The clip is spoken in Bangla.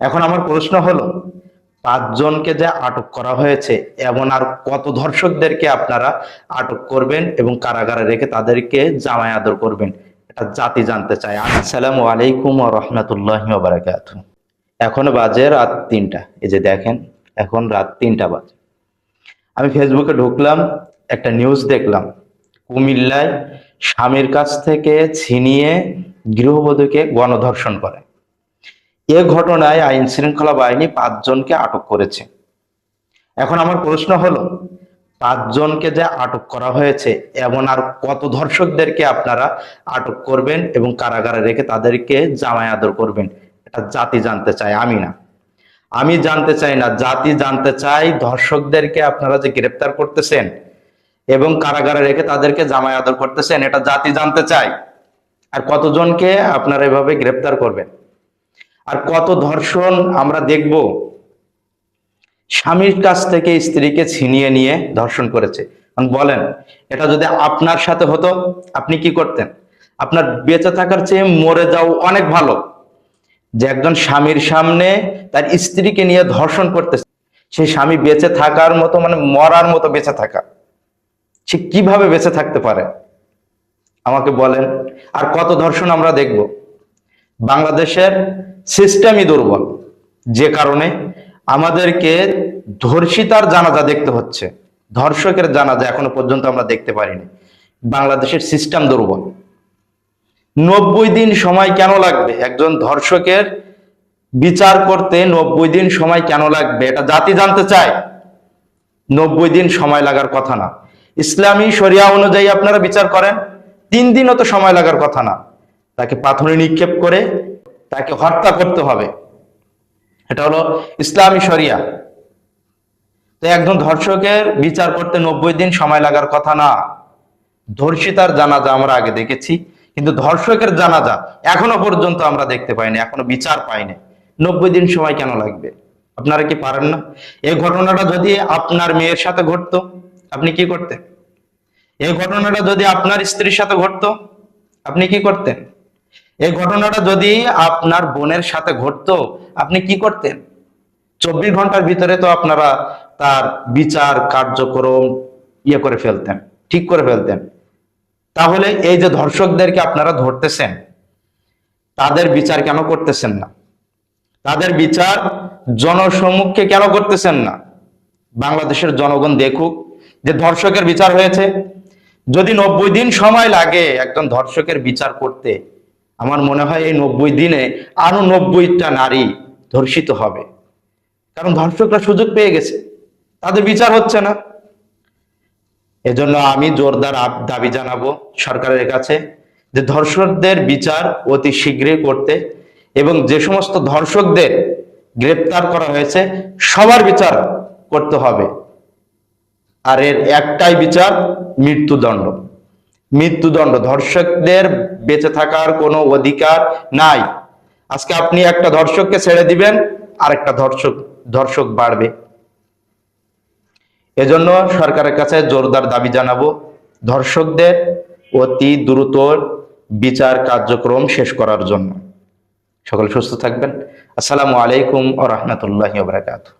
এখন আমার প্রশ্ন হলো, পাঁচজনকে যে আটক করা হয়েছে, এমন আর কত ধর্ষকদেরকে আপনারা আটক করবেন এবং কারাগারে রেখে তাদেরকে জামায় আদর করবেন? এটা জাতি জানতে চায়। আসসালামু আলাইকুম রহমতুল্লাহ বারাকাত। এখন বাজে রাত তিনটা। এই যে দেখেন, এখন রাত তিনটা বাজে। আমি ফেসবুকে ঢুকলাম, একটা নিউজ দেখলাম। কুমিল্লায় স্বামীর কাছ থেকে ছিনিয়ে গৃহবধূকে গণধর্ষণ করে। এ ঘটনায় আইন শৃঙ্খলা বাহিনী পাঁচজনকে আটক করেছে। এখন আমার প্রশ্ন হলো, পাঁচজনকে যে আটক করা হয়েছে, এমন আর কত ধর্ষকদেরকে আপনারা আটক করবেন এবং কারাগারে রেখে তাদেরকে জামাই আদর করবেন? এটা জাতি জানতে চায়, আমি না। আমি জানতে চাই না, জাতি জানতে চাই ধর্ষকদেরকে আপনারা যে গ্রেপ্তার করতেছেন এবং কারাগারে রেখে তাদেরকে জামাই আদর করতেছেন, এটা জাতি জানতে চাই আর কতজনকে আপনারা এভাবে গ্রেপ্তার করবেন? আর কত ধর্ষণ আমরা দেখব? স্বামীর কাছ থেকে স্ত্রীকে ছিনিয়ে নিয়ে ধর্ষণ করেছে। বলেন, এটা যদি আপনার সাথে হতো, আপনি কি করতেন? আপনার বেঁচে থাকার চেয়ে মরে যাও অনেক ভালো। যে একজন স্বামীর সামনে তার স্ত্রীকে নিয়ে ধর্ষণ করতেছে সেই স্বামী বেঁচে থাকার মতো মানে মরার মতো বেঁচে থাকা। সে কীভাবে বেঁচে থাকতে পারে? আমাকে বলেন। আর কত ধর্ষণ আমরা দেখব? বাংলাদেশের সিস্টেমই দুর্বল। যে কারণে আমাদেরকে ধর্ষিতার জানাজা দেখতে হচ্ছে। ধর্ষকের জানাজা এখনও পর্যন্ত আমরা দেখতে পারিনি। বাংলাদেশের সিস্টেম দুর্বল। নব্বই দিন সময় কেন লাগবে? একজন ধর্ষকের বিচার করতে নব্বই দিন সময় কেন লাগবে? এটা জাতি জানতে চায়। নব্বই দিন সময় লাগার কথা না। ইসলামী শরিয়া অনুযায়ী আপনারা বিচার করেন। তিন দিনও তো সময় লাগার কথা না। তাকে পাথরে নিক্ষেপ করে তাকে হত্যা করতে হবে। এটা হলো ইসলামী শরিয়া। তো একজন ধর্ষকের বিচার করতে নব্বই দিন সময় লাগার কথা না। ধর্ষিতার জানাজা আমরা আগে দেখেছি, কিন্তু ধর্ষকের জানাজা এখনও পর্যন্ত আমরা দেখতে পাইনি, এখনও বিচার পাইনি। নব্বই দিন সময় কেন লাগবে? আপনারা কি পারেন না? এই ঘটনাটা যদি আপনার মেয়ের সাথে ঘটতো, আপনি কি করতেন? এই ঘটনাটা যদি আপনার স্ত্রীর সাথে ঘটতো, আপনি কি করতেন? এই ঘটনাটা যদি আপনার বোনের সাথে ঘটতো, আপনি কি করতেন? চব্বিশ ঘণ্টার ভিতরে তো আপনারা তার বিচার, কার্যক্রম ইয়ে করে ফেলতেন, ঠিক করে ফেলতেন। তাহলে এই যে ধর্ষকদেরকে আপনারা ধরতেছেন, তাদের বিচার কেন করতেছেন না? তাদের বিচার জনসম্মুখে কেন করতেছেন না? বাংলাদেশের জনগণ দেখুক যে ধর্ষকের বিচার হয়েছে। যদি নব্বই দিন সময় লাগে একজন ধর্ষকের বিচার করতে আমার মনে হয় এই নব্বই দিনে আরও নব্বইটা নারী ধর্ষিত হবে। কারণ ধর্ষকরা সুযোগ পেয়ে গেছে। তাদের বিচার হচ্ছে না। এজন্য আমি জোরদার দাবি জানাব সরকারের কাছে যে ধর্ষকদের বিচার অতি শীঘ্রই করতে এবং যে সমস্ত ধর্ষকদের গ্রেপ্তার করা হয়েছে, সবার বিচার করতে হবে। আর এর একটাই বিচার মৃত্যুদণ্ড। মৃত্যুদণ্ড। ধর্ষকদের বেঁচে থাকার কোনো অধিকার নাই। আজকে আপনি একটা ধর্ষককে ছেড়ে দিবেন আর একটা ধর্ষক ধর্ষক বাড়বে। এজন্য সরকারের কাছে জোরদার দাবি জানাব, ধর্ষকদের অতি দ্রুত বিচার কার্যক্রম শেষ করার জন্য। সকল সুস্থ থাকবেন। আসসালামু আলাইকুম ও রহমতুল্লাহ বারাকাতুহ।